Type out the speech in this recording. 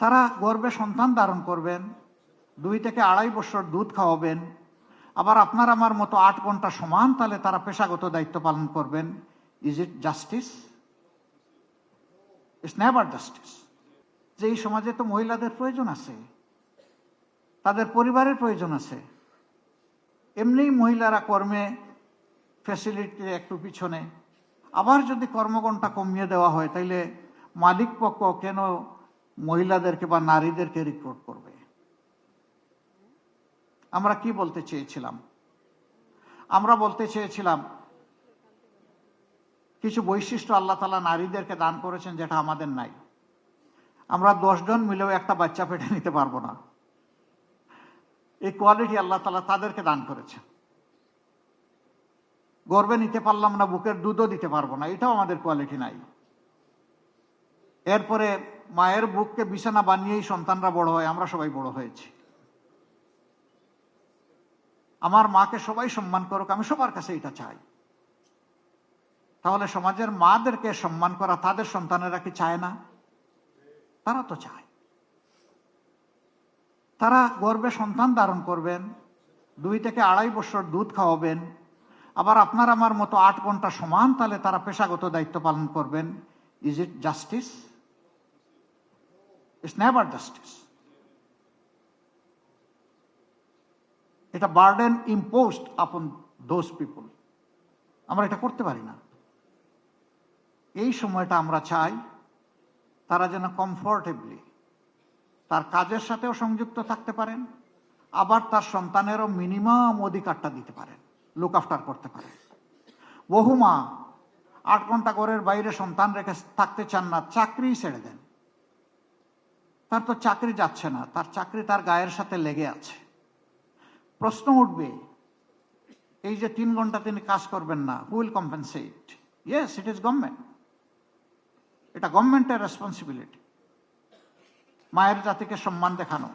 তারা গর্বে সন্তান ধারণ করবেন, দুই থেকে আড়াই বছর দুধ খাওয়াবেন, আবার আপনার আমার মতো আট ঘণ্টা সমান তাহলে তারা পেশাগত দায়িত্ব পালন করবেন। Is it justice it's never justice যে এই সমাজে তো মহিলাদের প্রয়োজন আছে, তাদের পরিবারের প্রয়োজন আছে। এমনিই মহিলারা কর্মে ফ্যাসিলিটি একটু পিছনে, আবার যদি কর্মঘণ্টা কমিয়ে দেওয়া হয়, তাইলে মালিক পক্ষ কেন মহিলাদেরকে বা নারীদেরকে রিক্রুট করবে। আমরা কি বলতে চেয়েছিলাম? আমরা বলতে চেয়েছিলাম, কিছু বৈশিষ্ট্য আল্লাহ তালা নারীদেরকে দান করেছেন যেটা আমাদের নাই। আমরা দশজন মিলেও একটা বাচ্চা পেটে নিতে পারব না। এই কোয়ালিটি আল্লাহ তালা তাদেরকে দান করেছেন। গর্বে নিতে পারলাম না, বুকের দুধও দিতে পারব না, এটাও আমাদের কোয়ালিটি নাই। এরপরে মায়ের বুককে বিছানা বানিয়েই সন্তানরা বড় হয়, আমরা সবাই বড় হয়েছি। আমার মাকে সবাই সম্মান করুক, আমি সবার কাছে এটা চাই। তাহলে সমাজের মাদেরকে সম্মান করা তাদের সন্তানেরা কি চায় না? তারা তো চায়। তারা গর্বে সন্তান ধারণ করবেন, দুই থেকে আড়াই বছর দুধ খাওয়াবেন, আবার আপনার আমার মতো আট ঘণ্টা সমান তাহলে তারা পেশাগত দায়িত্ব পালন করবেন। Is it justice it's never justice এটা burden imposed upon those people আমরা এটা করতে পারি না। এই সময়টা আমরা চাই তারা যেন কমফোর্টেবলি তার কাজের সাথেও সংযুক্ত থাকতে পারেন, আবার তার সন্তানেরও মিনিমাম অধিকারটা দিতে পারেন লুক আফটার করতে পারেন। বহু মা আট ঘণ্টা ঘরের বাইরে সন্তান রেখে থাকতে চান না, চাকরি ছেড়ে দেন। তার তো চাকরি যাচ্ছে না, তার চাকরি তার গায়ের সাথে লেগে আছে। প্রশ্ন উঠবে, এই যে তিন ঘণ্টা তিনি কাজ করবেন না will compensate yes it is government এটা গভর্নমেন্টের রেসপন্সিবিলিটি মায়ের জাতিকে সম্মান দেখানো।